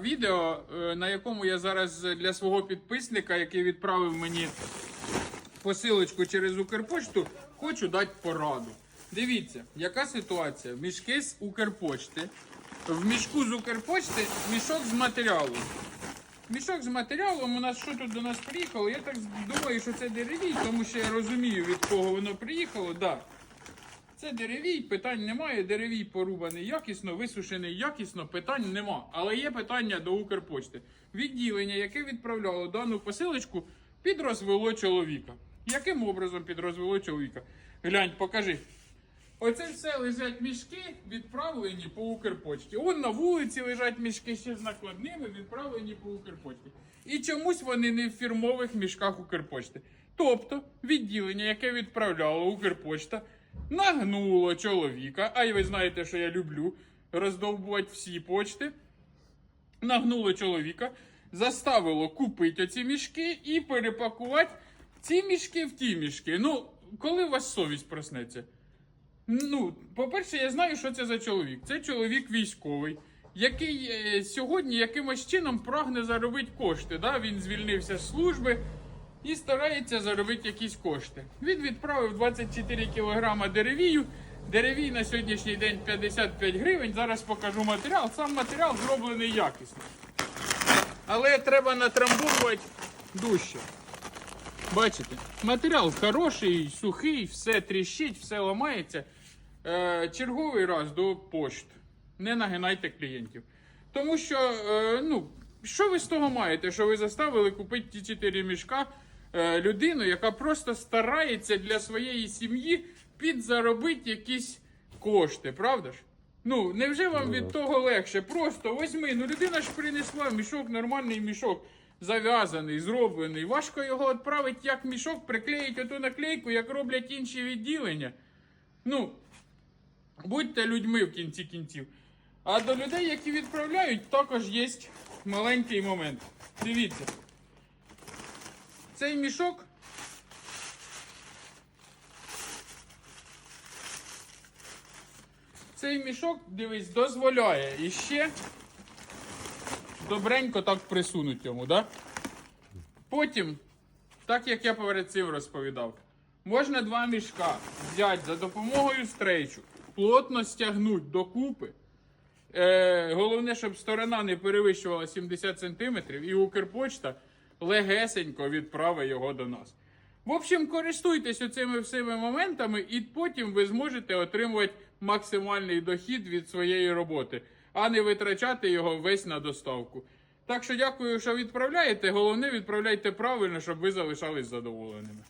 відео, е, на якому я зараз для свого підписника, який відправив мені посилочку через Укрпочту, хочу дати пораду. Дивіться, яка ситуація? Мішки з Укрпочти. В мішку з Укрпочти мішок з матеріалом. Мішок з матеріалом у нас що тут до нас приїхало? Я так думаю, що це деревій, тому що я розумію, від кого воно приїхало. Да. Це деревій, питань немає. Деревій порубаний якісно, висушений якісно, питань нема. Але є питання до Укрпочти. Відділення, яке відправляло дану посилочку, підрозвело чоловіка. Яким образом підрозвело чоловіка? Глянь, покажи. Оце все лежать мішки, відправлені по Укрпочті. Он на вулиці лежать мішки ще з накладними, відправлені по Укрпочті. І чомусь вони не в фірмових мішках Укрпочти. Тобто відділення, яке відправляло Укрпочта, нагнуло чоловіка. А й ви знаєте, що я люблю роздовбувати всі почти. Нагнуло чоловіка, заставило купити оці мішки і перепакувати ці мішки в ті мішки. Ну, коли у вас совість проснеться? Ну, по-перше, я знаю, що це за чоловік. Це чоловік військовий, який е, сьогодні якимось чином прагне заробити кошти. Да? Він звільнився з служби і старається заробити якісь кошти. Він відправив 24 кілограма деревію. Деревій на сьогоднішній день 55 гривень. Зараз покажу матеріал. Сам матеріал зроблений якісно. Але треба натрамбовувати дужче. Бачите, матеріал хороший, сухий, все тріщить, все ламається. Е, черговий раз до пошт. Не нагинайте клієнтів. Тому що, е, ну, що ви з того маєте, що ви заставили купити ті 4 мішка людину, яка просто старається для своєї сім'ї підзаробити якісь кошти, правда ж? Ну, невже вам від того легше? Просто возьми, ну людина ж принесла мішок, нормальний мішок, зав'язаний, зроблений. Важко його відправити як мішок, приклеїти оту наклейку, як роблять інші відділення. Ну, будьте людьми в кінці кінців. А до людей, які відправляють, також є маленький момент. Дивіться. Цей мішок. Цей мішок, дивись, дозволяє іще добренько так присунуть йому, да? Потім, так як я перед розповідав, можна два мішка взяти за допомогою стрейчу, плотно стягнути докупи. Е, головне, щоб сторона не перевищувала 70 см, і Укрпочта легесенько відправить його до нас. В общем, користуйтесь оцими всіми моментами, і потім ви зможете отримувати максимальний дохід від своєї роботи, а не витрачати його весь на доставку. Так що дякую, що відправляєте. Головне, відправляйте правильно, щоб ви залишались задоволеними.